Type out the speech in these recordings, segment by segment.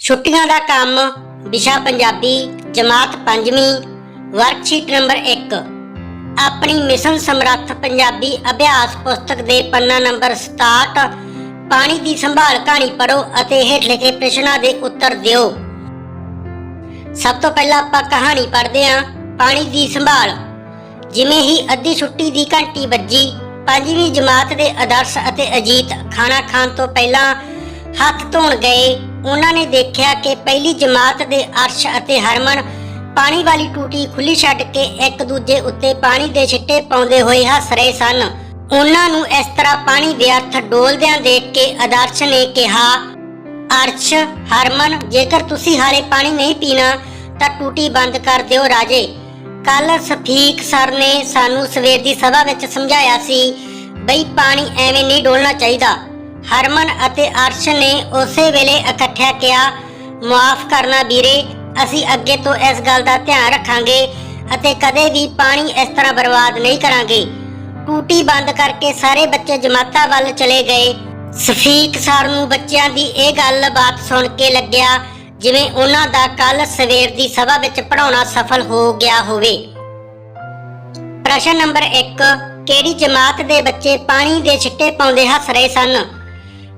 ਛੁੱਟੀਆਂ ਦਾ ਕੰਮ ਵਿਸ਼ਾ ਪੰਜਾਬੀ, ਜਮਾਤ ਪੰਜਵੀਂ ਵਰਕਸ਼ੀਟ ਨੰਬਰ 1 ਆਪਣੀ ਮਿਸ਼ਨ ਸਮਰੱਥ ਪੰਜਾਬੀ ਅਭਿਆਸ ਪੁਸਤਕ ਦੇ ਪੰਨਾ ਨੰਬਰ 67 ਪਾਣੀ ਦੀ ਸੰਭਾਲ ਕਹਾਣੀ ਪੜੋ ਅਤੇ ਹੇਠ ਲਿਖੇ ਪ੍ਰਸ਼ਨਾਂ ਦੇ ਉੱਤਰ ਦਿਓ। ਸਭ ਤੋਂ ਪਹਿਲਾਂ ਆਪਾਂ ਕਹਾਣੀ ਪੜ੍ਹਦੇ ਹਾਂ, ਪਾਣੀ ਦੀ ਸੰਭਾਲ। ਜਿਵੇਂ ਹੀ ਅੱਧੀ ਛੁੱਟੀ ਦੀ ਘੰਟੀ ਵੱਜੀ, ਪੰਜਵੀਂ ਜਮਾਤ ਦੇ ਆਦਰਸ਼ ਅਤੇ ਅਜੀਤ ਖਾਣਾ ਖਾਣ ਤੋਂ ਪਹਿਲਾਂ ਹੱਥ ਧੋਣ ਗਏ। ਉਹਨਾਂ ਨੇ ਦੇਖਿਆ ਕਿ ਪਹਿਲੀ ਜਮਾਤ ਦੇ ਅਰਸ਼ ਅਤੇ ਹਰਮਨ ਪਾਣੀ ਵਾਲੀ ਟੂਟੀ ਖੁੱਲੀ ਛੱਡ ਕੇ ਇੱਕ ਦੂਜੇ ਉੱਤੇ ਪਾਣੀ ਦੇ ਛਿੱਟੇ ਪਾਉਂਦੇ ਹੋਏ ਹੱਸ ਰਹੇ ਸਨ। ਉਹਨਾਂ ਨੂੰ ਇਸ ਤਰ੍ਹਾਂ ਪਾਣੀ ਵਿਅਰਥ ਡੋਲਦਿਆਂ ਦੇਖ ਕੇ ਆਦਰਸ਼ ਨੇ ਕਿਹਾ, ਅਰਸ਼, ਹਰਮਨ, ਜੇਕਰ ਤੁਸੀਂ ਹਾਲੇ ਪਾਣੀ ਨਹੀਂ ਪੀਣਾ, ਤਾਂ ਟੂਟੀ ਬੰਦ ਕਰ ਦਿਓ ਰਾਜੇ। ਕੱਲ ਸਫੀਕ ਸਰ ਨੇ ਸਾਨੂੰ ਸਵੇਰ ਦੀ ਸਭਾ ਵਿੱਚ ਸਮਝਾਇਆ ਸੀ, ਬਈ ਪਾਣੀ ਐਵੇਂ ਨਹੀਂ ਡੋਲਣਾ ਚਾਹੀਦਾ। ਹਰਮਨ ਅਤੇ ਅਰਸ਼ ਨੇ ਉਸੇ ਵੇਲੇ ਇਕੱਠਿਆ ਕਿਹਾ, ਮਾਫ ਕਰਨਾ ਵੀਰੇ, ਅਸੀਂ ਅੱਗੇ ਤੋਂ ਇਸ ਗੱਲ ਦਾ ਧਿਆਨ ਰੱਖਾਂਗੇ ਅਤੇ ਕਦੇ ਵੀ ਪਾਣੀ ਇਸ ਤਰ੍ਹਾਂ ਬਰਬਾਦ ਨਹੀਂ ਕਰਾਂਗੇ। ਟੂਟੀ ਬੰਦ ਕਰਕੇ ਸਾਰੇ ਬੱਚੇ ਜਮਾਤਾਂ ਵੱਲ ਚਲੇ ਗਏ। ਸਫੀਕ ਸਰ ਨੂੰ ਬੱਚਿਆਂ ਦੀ ਇਹ ਗੱਲ ਬਾਤ ਸੁਣ ਕੇ ਲੱਗਿਆ ਜਿਵੇਂ ਉਹਨਾਂ ਦਾ ਕੱਲ ਸਵੇਰ ਦੀ ਸਭਾ ਵਿੱਚ ਪੜਾਉਣਾ ਸਫਲ ਹੋ ਗਿਆ ਹੋਵੇ। ਪ੍ਰਸ਼ਨ ਨੰਬਰ 1 ਕਿਹੜੀ ਜਮਾਤ ਦੇ ਬੱਚੇ ਪਾਣੀ ਦੇ ਛਿੱਟੇ ਪਾਉਂਦੇ ਹੱਸ ਰਹੇ ਸਨ?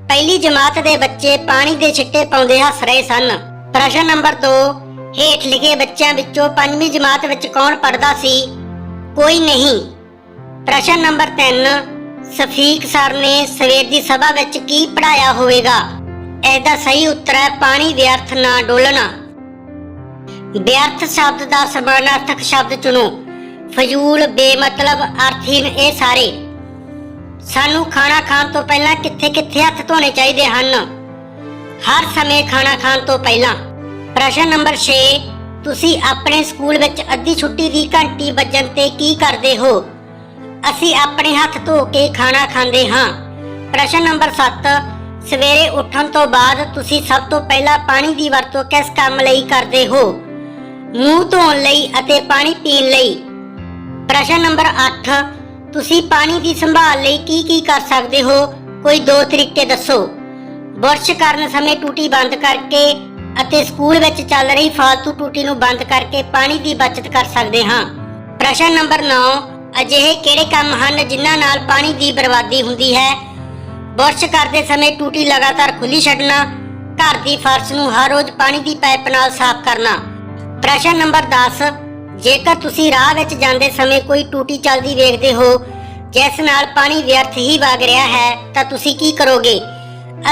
ਪਹਿਲੀ ਜਮਾਤ ਦੇ ਬੱਚੇ ਪਾਣੀ ਦੇ ਛਿੱਟੇ ਪਾਉਂਦੇ ਹੱਸ ਰਹੇ ਸਨ। ਪ੍ਰਸ਼ਨ ਨੰਬਰ 2 ਹੇਠ ਲਿਖੇ ਬੱਚਿਆਂ ਵਿੱਚੋਂ ਪੰਜਵੀਂ ਜਮਾਤ ਵਿੱਚ ਕੌਣ ਪੜਦਾ ਸੀ? ਕੋਈ ਨਹੀਂ। ਪ੍ਰਸ਼ਨ ਨੰਬਰ 3 ਸਫੀਕ ਸਰ ਨੇ ਸਵੇਰ ਦੀ ਸਭਾ ਵਿੱਚ ਕੀ ਪੜਾਇਆ ਹੋਵੇਗਾ? ਇਹਦਾ ਸਹੀ ਉੱਤਰ ਹੈ ਪਾਣੀ ਵਿਅਰਥ ਨਾ ਡੋਲਣਾ। ਵਿਅਰਥ ਸ਼ਬਦ ਦਾ ਸਮਾਨਾਰਥਕ ਸ਼ਬਦ ਚੁਣੋ। ਫਜ਼ੂਲ, ਬੇਮਤਲਬ ਅਰਥਹੀਨ ਇਹ ਸਾਰੇ। ਸਾਨੂੰ ਖਾਣਾ ਖਾਣ ਤੋਂ ਪਹਿਲਾਂ ਕਿੱਥੇ-ਕਿੱਥੇ ਹੱਥ ਧੋਣੇ ਚਾਹੀਦੇ ਹਨ? ਹਰ ਸਮੇਂ ਖਾਣਾ ਖਾਣ ਤੋਂ ਪਹਿਲਾਂ। ਪ੍ਰਸ਼ਨ ਨੰਬਰ 6 ਤੁਸੀਂ ਆਪਣੇ ਸਕੂਲ ਵਿੱਚ ਅੱਧੀ ਛੁੱਟੀ ਦੀ ਘੰਟੀ ਵੱਜਣ ਤੇ ਕੀ ਕਰਦੇ ਹੋ? ਅਸੀਂ ਆਪਣੇ ਹੱਥ ਧੋ ਕੇ ਖਾਣਾ ਖਾਂਦੇ ਹਾਂ। ਪ੍ਰਸ਼ਨ ਨੰਬਰ 7 ਸਵੇਰੇ ਉੱਠਣ ਤੋਂ ਬਾਅਦ ਤੁਸੀਂ ਸਭ ਤੋਂ ਪਹਿਲਾਂ ਪਾਣੀ ਦੀ ਵਰਤੋਂ ਕਿਸ ਕੰਮ ਲਈ ਕਰਦੇ ਹੋ? ਮੂੰਹ ਧੋਣ ਲਈ ਅਤੇ ਪਾਣੀ ਪੀਣ ਲਈ। ਪ੍ਰਸ਼ਨ ਨੰਬਰ 8 ਤੁਸੀਂ ਪਾਣੀ ਦੀ ਸੰਭਾਲ ਲਈ ਕੀ ਕੀ ਕਰ ਸਕਦੇ ਹੋ? ਕੋਈ ਦੋ ਤਰੀਕੇ ਦੱਸੋ। ਬੁਰਸ਼ ਕਰਨ ਸਮੇਂ ਟੂਟੀ ਬੰਦ ਕਰਕੇ ਅਤੇ ਸਕੂਲ ਵਿੱਚ ਚੱਲ ਰਹੀ ਫਾਲਤੂ ਟੂਟੀ ਨੂੰ ਬੰਦ ਕਰਕੇ ਪਾਣੀ ਦੀ ਬਚਤ ਕਰ ਸਕਦੇ ਹਾਂ। ਪ੍ਰਸ਼ਨ ਨੰਬਰ 9 ਅਜਿਹੇ ਕਿਹੜੇ ਕੰਮ ਹਨ ਜਿਨ੍ਹਾਂ ਨਾਲ ਪਾਣੀ ਦੀ ਬਰਬਾਦੀ ਹੁੰਦੀ ਹੈ? ਬੁਰਸ਼ ਕਰਦੇ ਸਮੇਂ ਟੂਟੀ ਲਗਾਤਾਰ ਖੁੱਲੀ ਛੱਡਣਾ, ਘਰ ਦੀ ਫਰਸ਼ ਨੂੰ ਹਰ ਰੋਜ਼ ਪਾਣੀ ਦੀ ਪਾਈਪ ਨਾਲ ਸਾਫ਼ ਕਰਨਾ। ਪ੍ਰਸ਼ਨ ਨੰਬਰ 10 ਜੇਕਰ ਤੁਸੀਂ ਰਾਹ ਵਿੱਚ ਜਾਂਦੇ ਸਮੇਂ ਕੋਈ ਟੂਟੀ ਚੱਲਦੀ ਵੇਖਦੇ ਹੋ, ਜਿਸ ਨਾਲ ਪਾਣੀ ਵਿਅਰਥ ਹੀ ਵਗ ਰਿਹਾ ਹੈ, ਤਾਂ ਤੁਸੀਂ ਕੀ ਕਰੋਗੇ?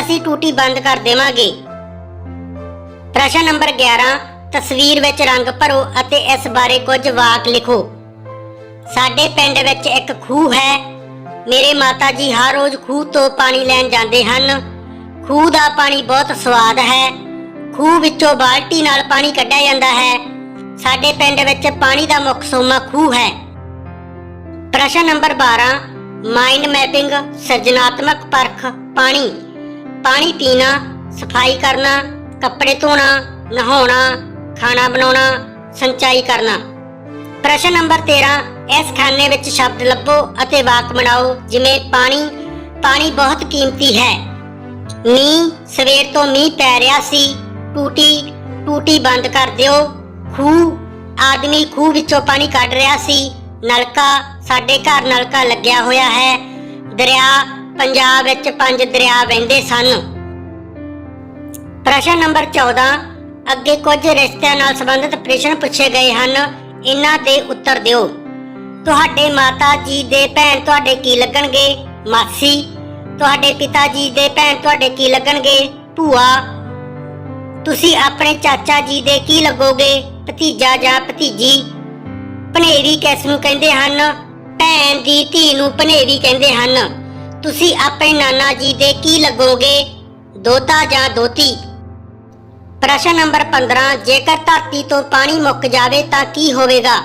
ਅਸੀਂ ਟੂਟੀ ਬੰਦ ਕਰ ਦੇਵਾਂਗੇ। ਪ੍ਰਸ਼ਨ ਨੰਬਰ 11 ਤਸਵੀਰ ਵਿੱਚ ਰੰਗ ਭਰੋ ਅਤੇ ਇਸ ਬਾਰੇ ਕੁਝ ਵਾਕ ਲਿਖੋ। ਸਾਡੇ ਪਿੰਡ ਵਿੱਚ ਇੱਕ ਖੂਹ ਹੈ। ਮੇਰੇ ਮਾਤਾ ਜੀ ਹਰ ਰੋਜ਼ ਖੂਹ ਤੋਂ ਪਾਣੀ ਲੈਣ ਜਾਂਦੇ ਹਨ। ਖੂਹ ਦਾ ਪਾਣੀ ਬਹੁਤ ਸਵਾਦ ਹੈ। ਖੂਹ ਵਿੱਚੋਂ ਬਾਲਟੀ ਨਾਲ ਪਾਣੀ ਕੱਢਿਆ ਜਾਂਦਾ ਹੈ। ਸਾਡੇ ਪਿੰਡ ਵਿੱਚ ਪਾਣੀ ਦਾ ਮੁੱਖ ਸੋਮਾ ਖੂਹ ਹੈ। ਪ੍ਰਸ਼ਨ ਨੰਬਰ 12 ਮਾਈਂਡ ਮੈਪਿੰਗ ਸਿਰਜਣਾਤਮਕ ਪਰਖ, ਪਾਣੀ। ਪਾਣੀ ਪੀਣਾ, ਸਫ਼ਾਈ ਕਰਨਾ, ਕੱਪੜੇ ਧੋਣਾ, ਨਹਾਉਣਾ, ਖਾਣਾ ਬਣਾਉਣਾ, ਸਿੰਚਾਈ ਕਰਨਾ। ਪ੍ਰਸ਼ਨ ਨੰਬਰ 13 ਇਸ ਖਾਨੇ ਵਿੱਚ ਸ਼ਬਦ ਲੱਭੋ ਅਤੇ ਵਾਕ ਬਣਾਓ, ਜਿਵੇਂ ਪਾਣੀ ਪਾਣੀ ਬਹੁਤ ਕੀਮਤੀ ਹੈ। ਮੀਂਹ ਸਵੇਰ ਤੋਂ ਮੀਂਹ ਪੈ ਰਿਹਾ ਸੀ, ਟੂਟੀ ਟੂਟੀ ਬੰਦ ਕਰ ਦਿਓ। ਖੂਹ, ਆਦਮੀ ਖੂਹ ਵਿੱਚੋਂ ਪਾਣੀ ਕੱਢ ਰਿਹਾ ਸੀ। ਨਲਕਾ, ਸਾਡੇ ਘਰ ਨਲਕਾ ਲੱਗਿਆ ਹੋਇਆ ਹੈ। ਦਰਿਆ, ਪੰਜਾਬ ਵਿੱਚ ਪੰਜ ਦਰਿਆ ਵਹਿੰਦੇ ਸਨ। ਪ੍ਰਸ਼ਨ ਨੰਬਰ 14 ਅੱਗੇ ਕੁਝ ਰਿਸ਼ਤਿਆਂ ਨਾਲ ਸੰਬੰਧਿਤ ਪ੍ਰਸ਼ਨ ਪੁੱਛੇ ਗਏ ਹਨ। ਇਹਨਾਂ ਦੇ ਉੱਤਰ ਦਿਓ। ਤੁਹਾਡੇ ਮਾਤਾ ਜੀ ਦੇ ਭੈਣ ਤੁਹਾਡੇ ਕੀ ਲੱਗਣਗੇ? ਮਾਸੀ, ਤੁਹਾਡੇ ਪਿਤਾ ਜੀ ਦੇ ਭੈਣ ਤੁਹਾਡੇ ਕੀ ਲੱਗਣਗੇ? ਭੂਆ, ਤੁਸੀਂ ਆਪਣੇ ਚਾਚਾ ਜੀ ਦੇ ਕੀ ਲੱਗੋਗੇ? ਭਤੀਜਾ ਜਾਂ ਭਤੀਜੀ। ਭਨੇਰੀ ਕਿਸ ਨੂੰ ਕਹਿੰਦੇ ਹਨ, ਭੈਣ ਦੀ ਧੀ ਨੂੰ ਭਨੇਰੀ ਕਹਿੰਦੇ ਹਨ। ਤੁਸੀਂ ਆਪਣੇ ਨਾਨਾ ਜੀ ਦੇ ਕੀ ਲੱਗੋਗੇ? ਦੋਤਾ ਜਾਂ ਦੋਤੀ? ਪ੍ਰਸ਼ਨ ਨੰਬਰ 15 ਜੇਕਰ ਧਰਤੀ ਤੋਂ ਪਾਣੀ ਮੁੱਕ ਜਾਵੇ ਤਾਂ ਕੀ ਹੋਵੇਗਾ?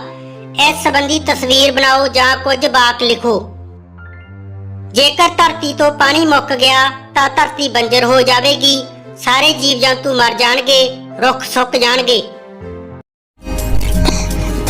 ਇਸ ਸੰਬੰਧੀ ਤਸਵੀਰ ਬਣਾਓ ਜਾਂ ਕੁਝ ਵਾਕ ਲਿਖੋ। ਜੇਕਰ ਧਰਤੀ ਤੋਂ ਪਾਣੀ ਮੁੱਕ ਗਿਆ, ਤਾਂ ਧਰਤੀ ਬੰਜਰ ਹੋ ਜਾਵੇਗੀ। ਸਾਰੇ ਜੀਵ ਜੰਤੂ ਮਰ ਜਾਣਗੇ, ਰੁੱਖ ਸੁੱਕ ਜਾਣਗੇ।